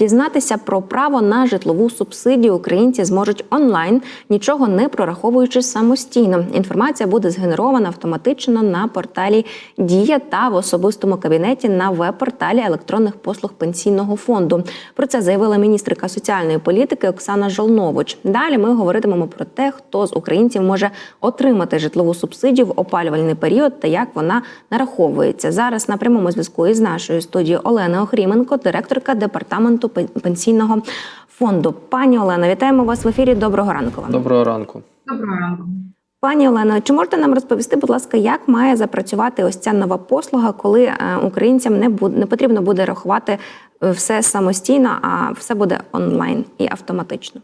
Дізнатися про право на житлову субсидію українці зможуть онлайн, нічого не прораховуючи самостійно. Інформація буде згенерована автоматично на порталі Дія та в особистому кабінеті на веб-порталі електронних послуг пенсійного фонду. Про це заявила міністрика соціальної політики Оксана Жолнович. Далі ми говоритимемо про те, хто з українців може отримати житлову субсидію в опалювальний період та як вона нараховується. Зараз на прямому зв'язку із нашою студією Олена Охріменко, директорка департаменту пенсійного фонду. Пані Олено, вітаємо вас в ефірі. Доброго ранку вам. Доброго ранку. Доброго ранку. Пані Олено, чи можете нам розповісти, будь ласка, як має запрацювати ось ця нова послуга, коли е, українцям не буде не потрібно буде рахувати е, все самостійно, а все буде онлайн і автоматично?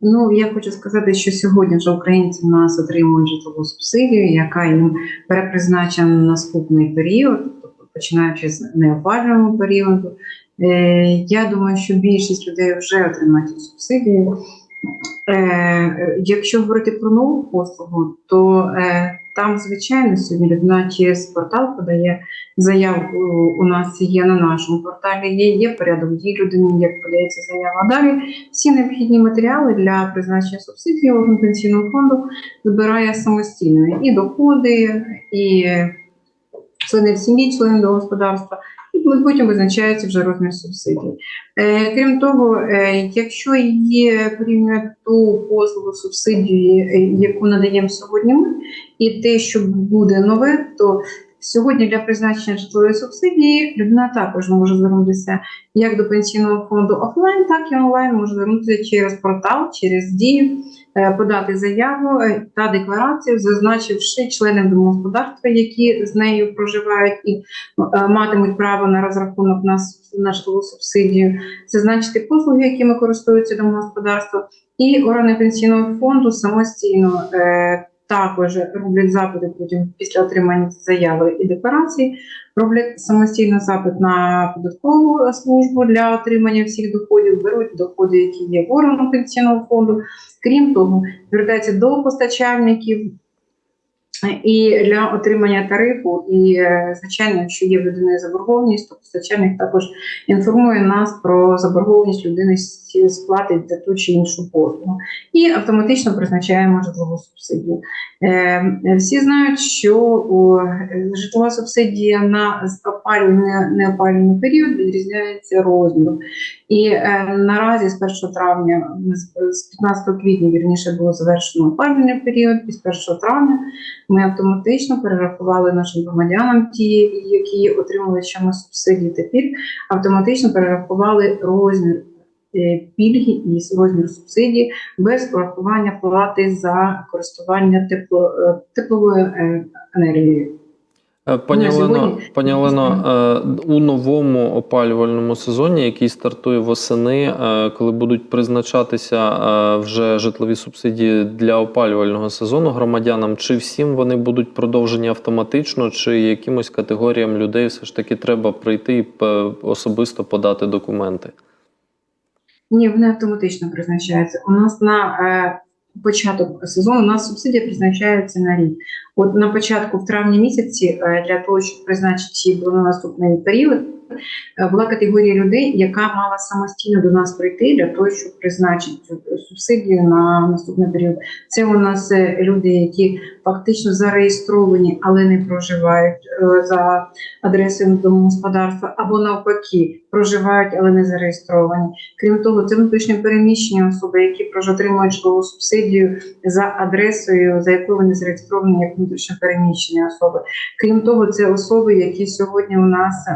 Ну я хочу сказати, що сьогодні вже українці в нас отримують житлову субсидію, яка їм перепризначена на наступний період, тобто починаючи з неопалювального періоду. Е, я думаю, що більшість людей вже отримають цю субсидію. Е, якщо говорити про нову послугу, то е, там, звичайно, сьогодні людина через портал подає заявку. У нас є на нашому порталі, є, є порядок дій людини, як подається заява. Далі всі необхідні матеріали для призначення субсидії орган пенсійного фонду збирає самостійно і доходи, і члени сім'ї, члени до господарства. Потім визначається вже розмір субсидії. Е, крім того, е, якщо є порівнювати ту послугу субсидії, е, яку надаємо сьогодні ми, і те, що буде нове, то сьогодні для призначення житлової субсидії людина також може звернутися як до пенсійного фонду офлайн, так і онлайн може звернутися через портал, через дію, е, подати заяву е, та декларацію, зазначивши членів домогосподарства, які з нею проживають і е, матимуть право на розрахунок на, на житлову субсидію, зазначити послуги, якими користуються домогосподарство, і органи пенсійного фонду самостійно. Також роблять запити потім після отримання заяви і декларації, роблять самостійно запит на податкову службу для отримання всіх доходів, беруть доходи, які є в органу пенсійного фонду. Крім того, звертаються до постачальників е, і для отримання тарифу. І, е, звичайно, якщо є в людини заборгованість, то постачальник також інформує нас про заборгованість людини з- сплати за ту чи іншу послугу. І автоматично призначаємо житлову субсидію. Е, Всі знають, що житлова субсидія на опалювальний неопалювальний період відрізняється розміром. І е, наразі з 1 травня, з- з 15 квітня, вірніше, було завершено опалювальний період, і з 1 травня ми автоматично перерахували нашим громадянам, ті, які отримували чому субсидії та автоматично перерахували розмір пільги і розмір субсидії без урахування плати за користування тепло, е, тепловою е, енергією. Е, Пані Олено, пані Олено, е, у новому опалювальному сезоні, який стартує восени, е, коли будуть призначатися е, вже житлові субсидії для опалювального сезону громадянам, чи всім вони будуть продовжені автоматично, чи якимось категоріям людей все ж таки треба прийти і е, особисто подати документи? Ні, вони автоматично призначаються. У нас на е, початок сезону у нас субсидія призначається на рік. От на початку, в травні місяці, е, для того, щоб призначити її на наступний період, е, була категорія людей, яка мала самостійно до нас прийти для того, щоб призначити цю субсидію на наступний період. Це у нас е, люди, які фактично зареєстровані, але не проживають е, за адресою домогосподарства, або навпаки, проживають, але не зареєстровані. Крім того, це внутрішньо переміщені особи, які отримують житлову субсидію за адресою, за якою вони зареєстровані як внутрішньо переміщені особи. Крім того, це особи, які сьогодні у нас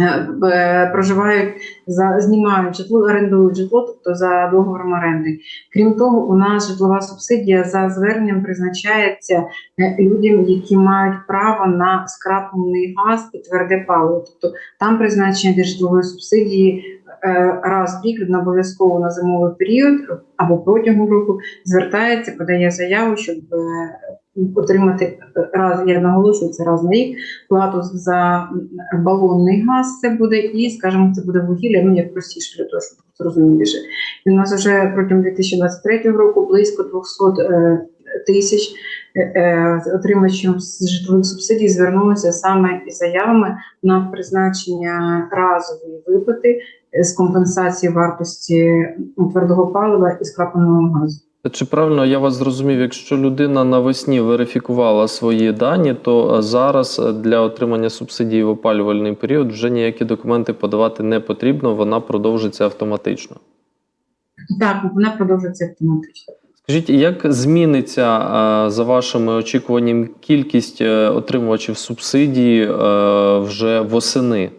е, проживають за знімають житло, орендують житло, тобто за договором оренди. Крім того, у нас житлова субсидія за зверненням призначається е, людям, які мають право на скраплений газ і тверде паливо. Тобто там призначення для житлової субсидії е, раз в рік людина обов'язково на зимовий період або протягом року звертається, подає заяву, щоб е, отримати е, раз, я наголошую, це раз на рік плату за балонний газ. Це буде і, скажімо, це буде вугілля, ну як простіше для того, щоб зрозуміліше. І у нас вже протягом 2023 року близько 200 е, тисяч е, е, з житлових субсидій звернулися саме із заявами на призначення разової виплати з компенсації вартості твердого палива і скрапленого газу. Чи правильно я вас зрозумів, якщо людина навесні верифікувала свої дані, то е, зараз е, для отримання субсидії в опалювальний період вже ніякі документи подавати не потрібно, вона продовжиться автоматично. Так, вона продовжується автоматично. Скажіть, як зміниться е, за вашими очікуваннями кількість отримувачів субсидії вже восени?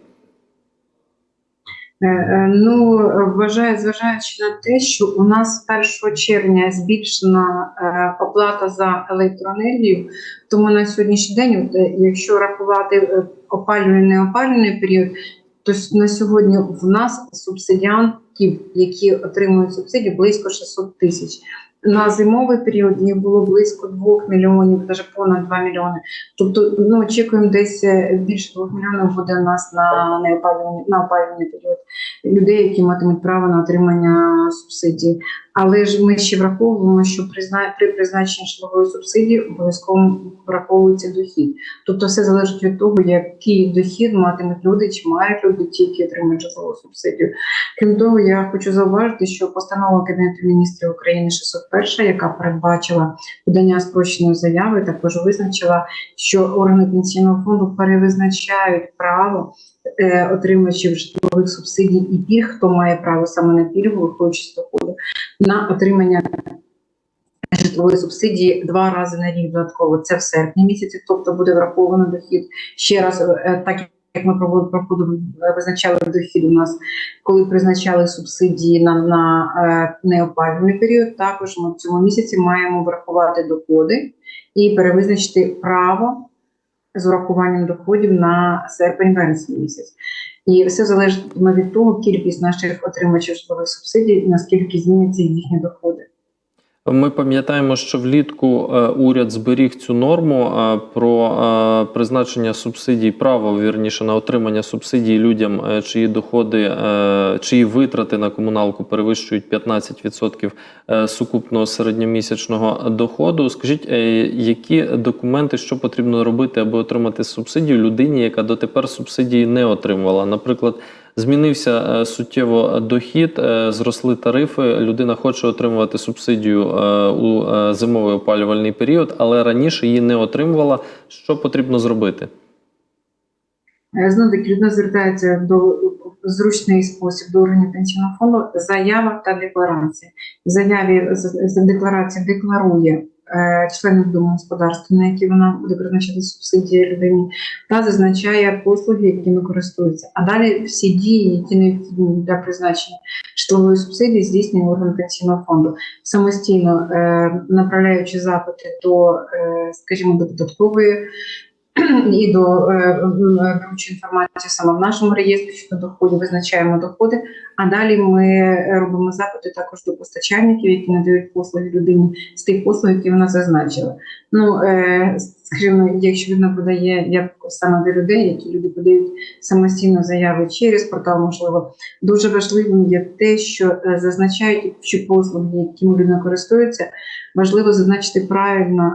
Е, е, Ну, вважаю, зважаючи на те, що у нас з 1 червня збільшена е, оплата за електроенергію, тому на сьогоднішній день, якщо рахувати опалювальний неопалювальний період, то на сьогодні в нас субсидіантів, які отримують субсидію, близько 600 тисяч. На зимовий період їх було близько 2 мільйонів, навіть понад 2 мільйони. Тобто, ну очікуємо, десь е, більше 2 мільйонів буде у нас на неопалювальний на опалювальний період людей, які матимуть право на отримання субсидії. Але ж ми ще враховуємо, що при призначенні житлової субсидії обов'язково враховується дохід. Тобто, все залежить від того, який дохід матимуть люди, чи мають люди ті, які отримують житлову субсидію. Крім того, я хочу зауважити, що постанова Кабінету міністрів України 601, яка передбачила подання спрощеної заяви, також визначила, що органи пенсійного фонду перевизначають право е, отримувачів житлових субсидій і пільг, хто має право саме на пільгу, виходячи з доходу, на отримання житлової субсидії два рази на рік додатково. Це в серпні місяці, тобто буде враховано дохід. Ще раз, е, так як ми проводили проходили, визначали дохід у нас, коли призначали субсидії на, на е, неопалювальний період, також ми в цьому місяці маємо врахувати доходи і перевизначити право з урахуванням доходів на серпень-вересень місяць. І все залежатиме від того, кількість наших отримувачів житлових субсидій, наскільки зміняться їхні доходи. Ми пам'ятаємо, що влітку е, уряд зберіг цю норму е, про е, призначення субсидій, право вірніше на отримання субсидій людям, чиї доходи, чиї витрати на комуналку перевищують 15% е, сукупного середньомісячного доходу. Скажіть, які документи, що потрібно робити, аби отримати субсидію людині, яка дотепер субсидії не отримувала? Наприклад, Змінився е, суттєво дохід, е, зросли тарифи. Людина хоче отримувати субсидію е, у зимовий опалювальний період, але раніше її не отримувала. Що потрібно зробити? Знову таки людина звертається до зручний спосіб до органів пенсійного фонду заява та декларація. В заяві з- з декларації декларує членів домогосподарства, на які вона буде призначати субсидії людині, та зазначає послуги, якими користується. А далі всі дії, які необхідні для призначення житлової субсидії, здійснює орган пенсійного фонду самостійно е, направляючи запити до, е, скажімо, до податкової і до е, беручи інформацію саме в нашому реєстрі щодо доходів, визначаємо доходи. А далі ми е, робимо запити також до постачальників, які надають послуги людині з тих послуг, які вона зазначила. Ну е, скажімо, якщо людина подає як саме до людей, які люди подають самостійно заяви через портал, можливо, дуже важливим є те, що е, зазначають, що послуги, якими людина користується, важливо зазначити правильно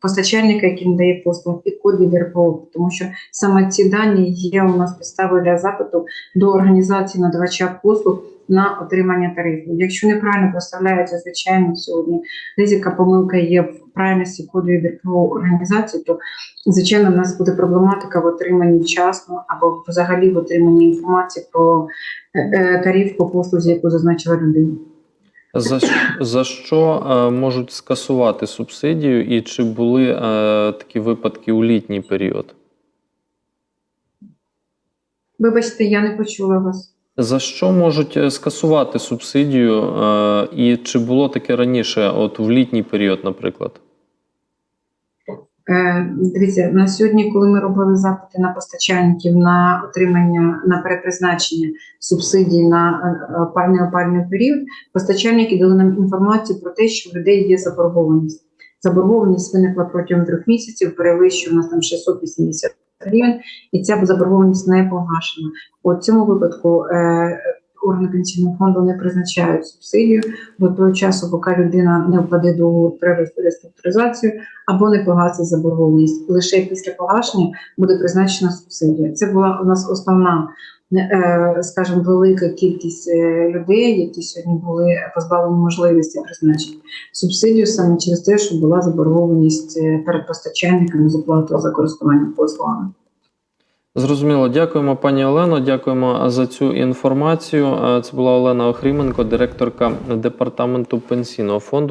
постачальника, який надає послугу, і код від РПО, тому що саме ці дані є у нас підставою для запиту до організації надавача послуг на отримання тарифів. Якщо неправильно проставляється, звичайно, сьогодні ризика помилка є в правильності коду від РПО організації, то звичайно в нас буде проблематика в отриманні вчасно або взагалі в отриманні інформації про е, е, тариф по послузі, яку зазначила людина. За, за що е, можуть скасувати субсидію, і чи були е, такі випадки у літній період? Вибачте, я не почула вас. За що можуть е, скасувати субсидію, е, і чи було таке раніше, от в літній період, наприклад? Е, Дивіться, на сьогодні, коли ми робили запити на постачальників на отримання на перепризначення субсидій на опальний опальний період, постачальники дали нам інформацію про те, що в людей є заборгованість. Заборгованість виникла протягом трьох місяців, перевищує у нас там 680 гривень, і ця заборгованість не погашена. У цьому випадку е, органи пенсійного фонду не призначають субсидію до того часу, поки людина не впаде до треба реструктуризацію або не погасить заборгованість. Лише після погашення буде призначена субсидія. Це була у нас основна, скажімо, велика кількість е, людей, які сьогодні були позбавлені можливості призначення субсидію саме через те, що була заборгованість е, перед постачальниками з оплатою за користування послугами. Зрозуміло, дякуємо, пані Олено. Дякуємо за цю інформацію. Е, Це була Олена Охріменко, директорка департаменту пенсійного фонду.